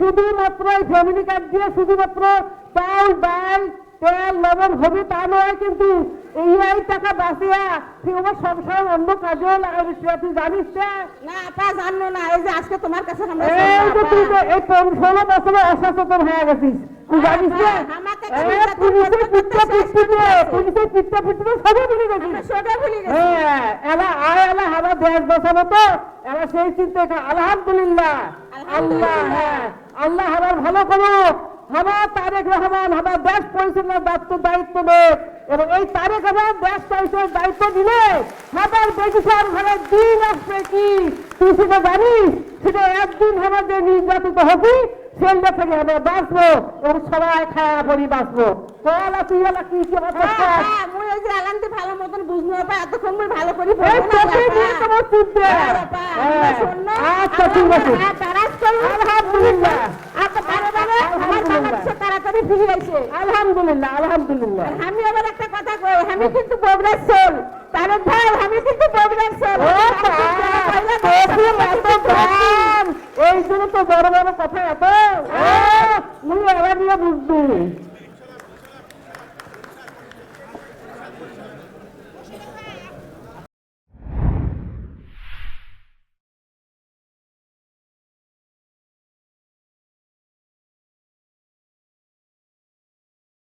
শুধুমাত্র এই family card দিয়ে শুধুমাত্র চাল ডাল তেল লবণ হবে তা নয় কিন্তু এই টাকা বাঁচিয়া তুই আমার সংসার অন্য কাজেও লাগাবি তুই জানিস না? আপা জানো না। এই যে আজকে তোমার কাছে আমরা এই যে তুই এই ষোলো বছরে অসচেতন হয়ে গেছিস তুই জানিস না? পুলিশের করতে পিঠটা করে পুলিশের পিঠটা সবই ভুলে গেছিস আমরা ভুলে গেছি। হ্যাঁ এলা আয় এলা হাবা দেশ বসাবো তো। এলা সেই চিন্তা আলহামদুলিল্লাহ। আল্লাহ হ্যাঁ। আল্লাহ হাবার ভালো করো হাবার তারেক রহমান হাবার দেশ পরিচালনার দায়িত্ব দায়িত্ব নেক। এবং এই তারেক রহমান দেশ পরিচালনার দায়িত্ব দিলে হাবার বেটিসার ঘরে দিন আসবে কি? তুই সেটা জানিস? সেটা একদিন যে নির্যাতিত হবি। সেলটা থেকে আমরা বাঁচবো এবং সবাই খায়া পরি বাঁচবো। তাহলে তুই এলা কি কি হ্যাঁ, হ্যাঁ, মুই এই যে আলান্তি ভালো মতন বুঝলো আপা এতক্ষণ মুই ভালো করি এই না, তোকে আপা। নিয়ে তোমার চিন্তা। হ্যাঁ, আচ্ছা, ঠিক আছে। তারাজ আলহামদুলিল্লাহ। আচ্ছা, তারে বাবা, আমার বাংলাদেশে তাড়াতাড়ি ফিরে আইছে। আলহামদুলিল্লাহ আলহামদুলিল্লাহ। আমি আবার একটা কথা কই আমি কিন্তু ভাই আমি ও বাবা, জন্য তো বড় বড় কথা এত মুই এবার নিয়ে বুঝবি।